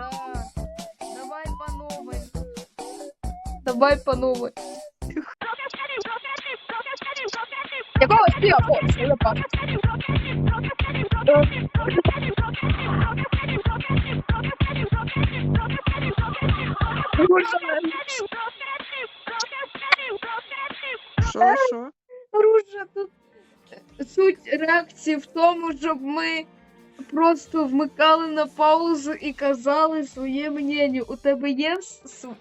Так. Давай по новой. Давай по новой. Якого співа? О, я пам'ятаю. Що, що? Ружа, тут суть реакції в тому, щоб ми просто вмикали на паузу і казали своє мнення. У тебе є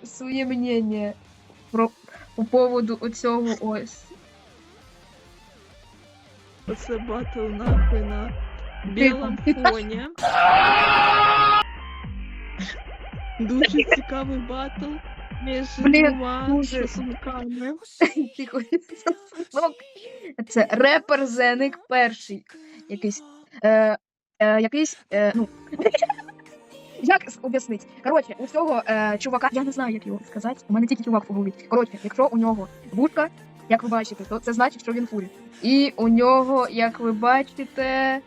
своє мнення про по поводу оцього ось. Оце батл нахуй на білому фоні. Дуже цікавий батл між Блін, двома дуже. сосунками. Тихо, сосунок. Це репер Зеник перший. Якийсь. Е, е, якийсь. Е, ну. Як об'яснить? Коротше, у цього е, чувака, я не знаю, як його сказати. У мене тільки чувак голові. Коротше, якщо у нього вушка, як ви бачите, то це значить, що він фурі. І у нього, як ви бачите,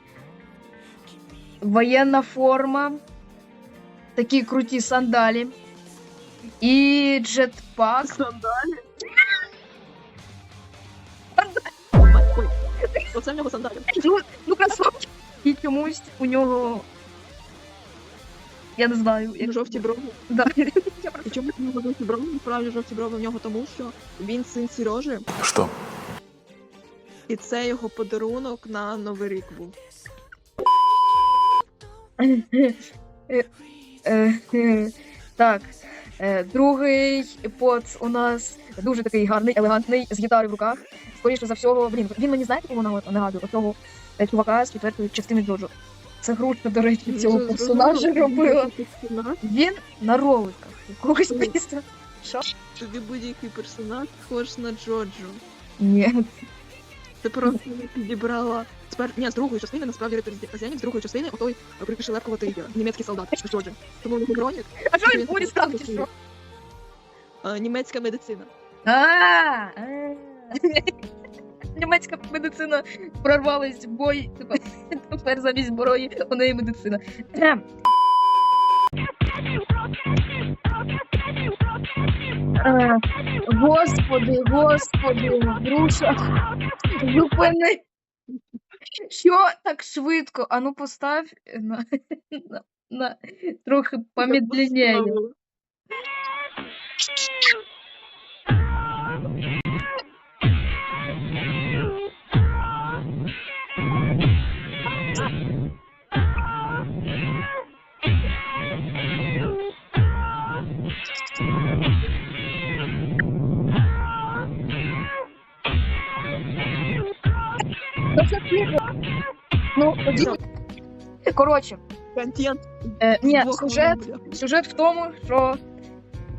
воєнна форма, такі круті сандалі і джетпак. Сандалі? Оце в нього сандалі. Ну, ну красавчик. І чомусь у нього. Я не знаю, як Жовті брови. Да. Я просто- чому в нього жовті брови? Насправді жовті брови в нього тому, що він син Сережи, Что? і це його подарунок на Новий рік був. Е, е, Так. Е, Другий поц у нас дуже такий гарний, елегантний, з гітарою в руках. Скоріше за всього, блін, він мені знаєте, кого нагад- нагадує? Оцього е, чувака з четвертої частини Джоджо. Це грушка, до речі, цього персонажа робила. Він на роликах якогось міста. Що? Тобі будь-який персонаж схож на Джоджо. Ні. Ти просто не підібрала з пер... Ні, з другої частини насправді репрезентаційник з другої частини отой прикишелепкуватий німецький солдат з Джоджо. Тому він бронік. А що він буде чи що? Німецька медицина. А, а. Німецька медицина прорвалась в бой. Тепер замість зброї у неї медицина. Е, Господи, господи, Груша, зупини. Що так швидко? Ану постав на, на, на трохи помедленнее. Поставила. Ну, це тихо. Ну, тоді. Коротше, Контент. е, ні, Двох сюжет, хвилин, бля. сюжет в тому, що.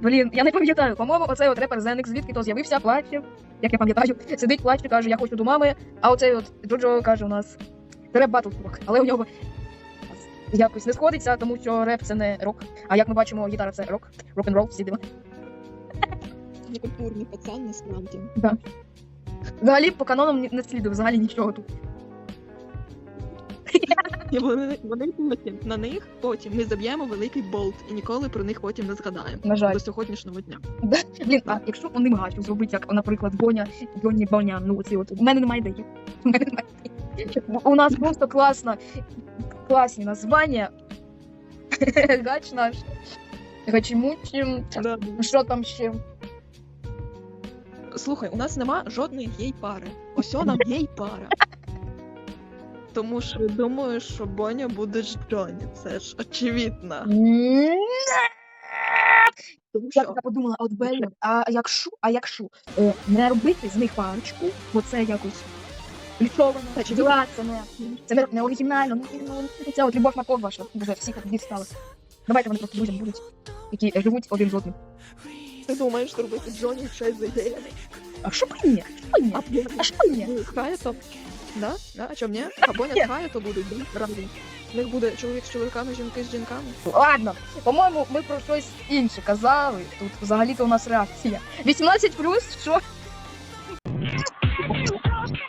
Блін, я не пам'ятаю, по-моєму, оцей от репер Зеник, звідки то з'явився, плаче, як я пам'ятаю, сидить, плаче, каже, я хочу до мами, а оцей от Джоджо каже у нас реп батл чувак, але у нього якось не сходиться, тому що реп це не рок. А як ми бачимо, гітара це рок, рок-н-рол, всі дива. Некультурний пацан насправді. Взагалі по канонам не- не слідує, взагалі нічого тут. І вони, вони потім на них потім ми заб'ємо великий болт і ніколи про них потім не згадаємо. На жаль. До сьогоднішнього дня. Блін, а якщо вони мають зробити, як, наприклад, Боня, Йоні Боня, ну оці от. У мене немає ідеї. У мене немає ідеї. У нас просто класно, класні названня. Гач наш. Гачимучим. Да. Що там ще? Слухай, у нас нема жодної гей-пари. Ось нам гей-пара. Тому що думаю, що Боня буде з Джоні. Це ж очевидно. Тому Я що така подумала, от Беллі, а якщо, а якщо е, не робити з них парочку, бо це якось лічовано, чи діла, це не, це не, не оригінально, ну, ну, це от любов Марков ваша, вже всіх дістала. Давайте вони просто друзям будуть, які живуть один з одним. ти думаєш зробити Джоні щось за геями. А що б ні? Що б ні? А А що б ні? Да? Да? А чому ні? А Боня з хає то будуть, да? Разом. У них буде чоловік з чоловіками, жінки з жінками. Ладно, по-моєму, ми про щось інше казали. Тут взагалі-то у нас реакція. 18 плюс, що?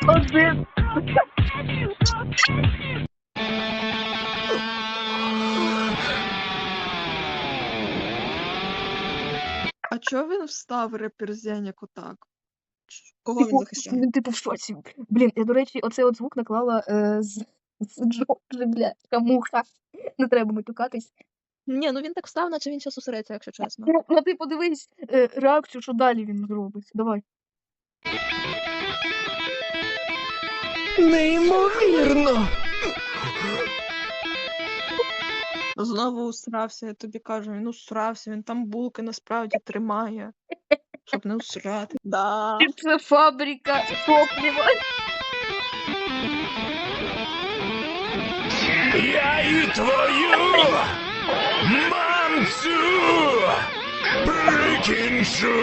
Один. чого він встав реперзенік так? Кого він Типу, захищає? він типу в шоці. Блін, я, до речі, оцей от звук наклала е, з, з Джорджі, бля, муха. Не треба матюкатись. Ні, ну він так встав, наче він зараз усереться, якщо чесно. Ну, ну ти подивись е, реакцію, що далі він зробить. Давай. Неймовірно! Знову усрався, я тобі кажу, він усрався, він там булки насправді тримає, щоб не усрати. Да. Це фабрика топлива. Я і твою мамцю прикінчу!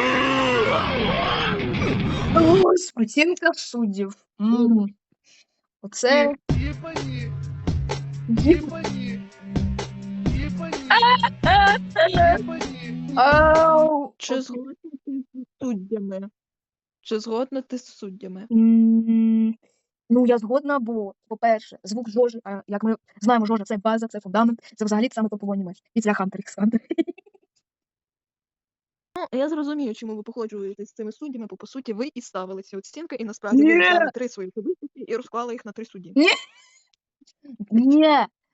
Ось, оцінка суддів. М. Оце. Єбані! Ді- Єбані! Єбані! Ау. Чи згодна ти з Суддями? Чи згодна ти з суддями? М, Ну, я згодна, бо, по-перше, звук Жожи, а як ми знаємо, Жожа це база, це фундамент, це взагалі саме топовий аніме. Після Хантер ікс Хантер. Ну, я зрозумію, чому ви походжуєтесь з цими суддями, бо по суті ви і ставили ці оцінки, і насправді ви Ні! взяли три свої особистості і розклали їх на три судді. Ні.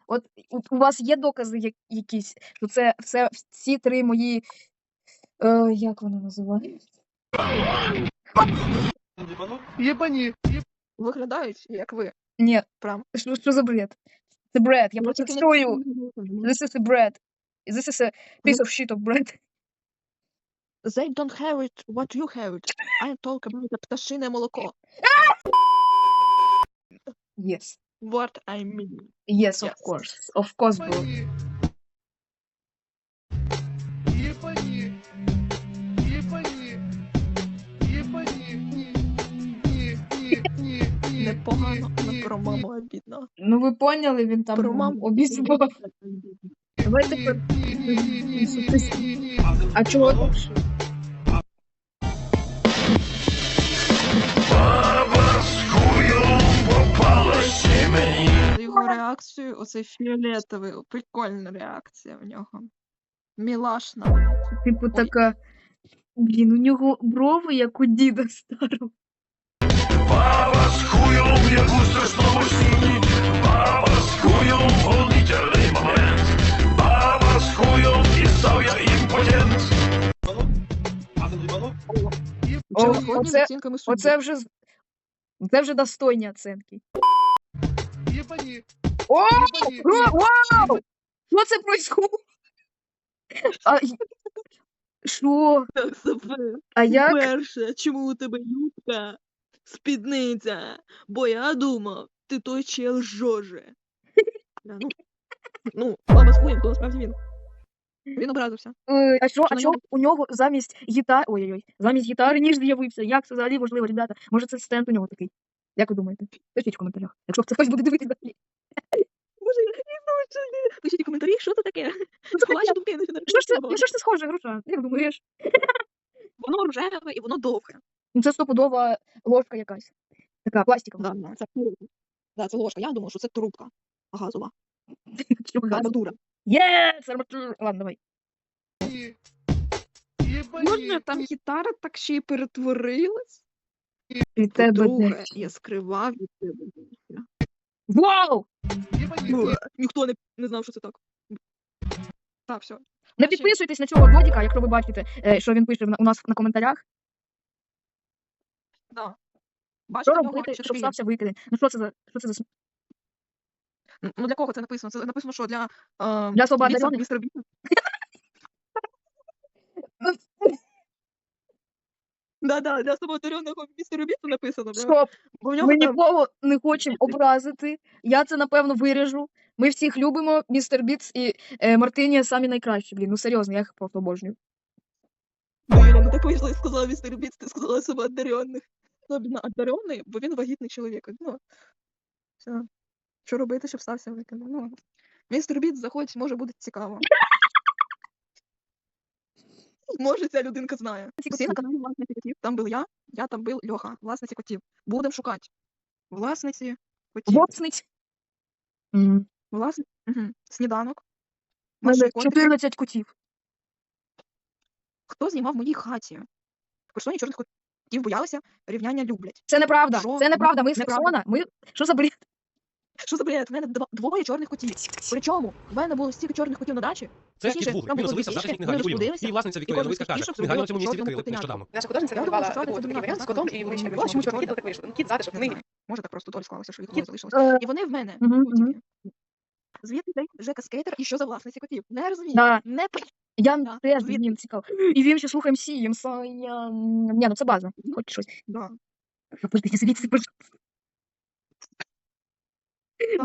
От у, у вас є докази якісь, що це все всі три мої. Е, як вони називають? Єбані! Виглядають, як ви. Ні, Прям. що, що за бред? Це бред, я Ну, протестую. This is a bread. This is a piece of shit of bread. They don't have it what you have it. I talk about the пташине молоко. Yes. What I mean. Yes, of Yes. course. Of course, bro. Непогано, але про маму обідно. Ну ви поняли, він там Про маму обізвав. Давай тепер. А чого мені! За Його реакцію, оцей фіолетовий, прикольна реакція в нього. Мілашна. Типу така. Блін, у нього брови, як у діда старого. З хуєм, як у страшному сні! Баба з хуєм, волнительний момент! Баба з хуєм, і став я імпотент! О, оце- Оце вже це вже достойні оценки. Єбані! О, Єбані! Вау! Що це происходит? А, що? А як? Перше, чому у тебе юбка? Спідниця. Бо я думав, ти той чел Жожи. Бля, Ну, ну, баба з хуєм, то насправді він. Він образився. Е, А що, Що а на що нього? у нього замість гітари. Ой-ой-ой, замість гітари ніж з'явився. Як це взагалі можливо, ребята? Може це стенд у нього такий? Як ви думаєте? Пишіть в коментарях, якщо це хтось буде дивитися далі. Боже, я не знаю, що це. Пишіть у коментарі, що це таке. Що це таке? Думки на Що ж це, на що ж це схоже, Груша? Як думаєш? Воно рожеве і воно довге. Ну це стопудова ложка якась. Така пластикова. Да, це. Да, це ложка. Я думав, що це трубка газова. Арматура. Єс! арматура. Ладно, давай. Може, там гітара так ще й перетворилась? І тебе По-друге, я скривав від тебе. Вау! Ну, Ніхто не, не знав, що це так. Так, все. Не підписуйтесь на цього додіка, якщо ви бачите, е, що він пише в на- у нас на коментарях. Да. Бачите, нього робити, щоб стався викидень? Ну що це за що це за Ну для кого це написано? Це написано, що для, е, Для Біса, містера Біса. Да, да, для особо одареного містера Біса написано. бля. Стоп, Бо в нього ми там нікого не хочемо образити. Я це напевно виріжу. Ми всіх любимо. Містер Біц і е, Мартині самі найкращі. Блін, ну серйозно, я їх просто обожнюю. Ну так вийшло, і сказала містер Біс, ти сказала особо одарених. Особливо одарений, бо він вагітний чоловік. Ну, все. Що робити, щоб стався викидом? Ну, містер Біт заходь, може буде цікаво. Може, ця людинка знає. Всі на каналі власниці котів. Там був я, я там був Льоха, власниці котів. Будемо шукати. Власниці котів. М, Власне, угу. сніданок. Котики. 14 котів. Хто знімав в моїй хаті? Персоні чорних котів боялися, рівняння люблять. Це неправда. Що? Це неправда. Ми з Херсона. Ми що за бред? Що за бред? В мене двоє чорних котів. Причому в мене було стільки чорних котів на дачі. Це Точніше, кіт Він було оселився в дві книгарні у Її власниця Вікторія Левицька каже, кішок книгарню цьому зробила відкрили нещодавно. Наша художниця це такий варіант з котом, і вони ще Чорний малювали, чому чорний кіт так вийшло. Ну, Кіт затишок, Не не. Може так просто доль склалося, що їх двоє залишилось. Е, І вони в мене. Звідти Жека Скейтер і що за власниці котів? Не розумію. Не Я Да, теж звідти. він цікаво. І він ще слухає МС, МС, я... Ні, ну це база. Хоч щось. Да. Подождите, звідси. Так,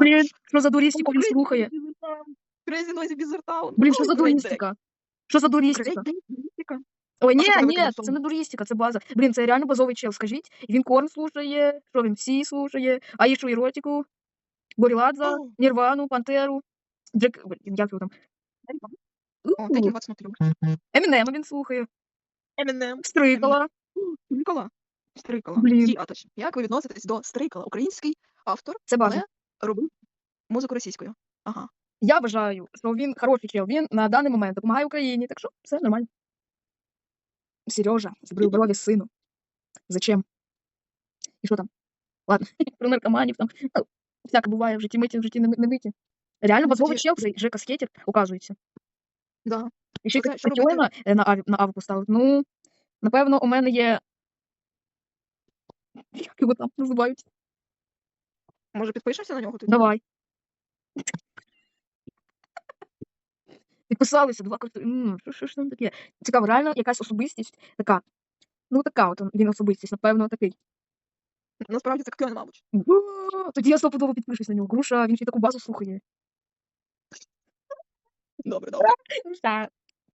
Блін, що за дурістику він Crazy слухає? Bizarre Town. Crazy Noisy Блін, що за дурістика? Що за дурістика? Ой, ні, що ні, це не дурістика, це база. Блін, це реально базовий чел, скажіть. Він Корн слушає, що він всі слушає, а і що еротику, Горіладза. Нірвану, Пантеру, Джек, блін, як його там? О, What's Not Yours. Емінема він слухає, Eminem. Стрикала. Стрикала. Стрикала. Блін. Діаточ. Як ви відноситесь до Стрикала? Український автор, Це але робив музику російською. Ага. Я вважаю, що він хороший чел, він на даний момент допомагає Україні, так що все нормально. Сережа збрив брові сину. Зачем? І що там? Ладно, про наркоманів там. Ну, всяке буває в житті миті, в житті не, миті. Реально Ну, базовий тоді- чел, цей Жека Скетер, оказується. Да. І ще Оце, що е, на аві, на аві поставив. Ну, напевно, у мене є. Як його там називають? Може, підпишемося на нього тоді? Давай. Підписалися два карти. М, Що, що ж там таке? Цікаво, реально якась особистість така. Ну, така от він особистість, напевно, такий. Насправді це Кьон, мабуть. Тоді я стопудово підпишусь на нього. Груша, він ще й таку базу слухає. não dobro. Tá.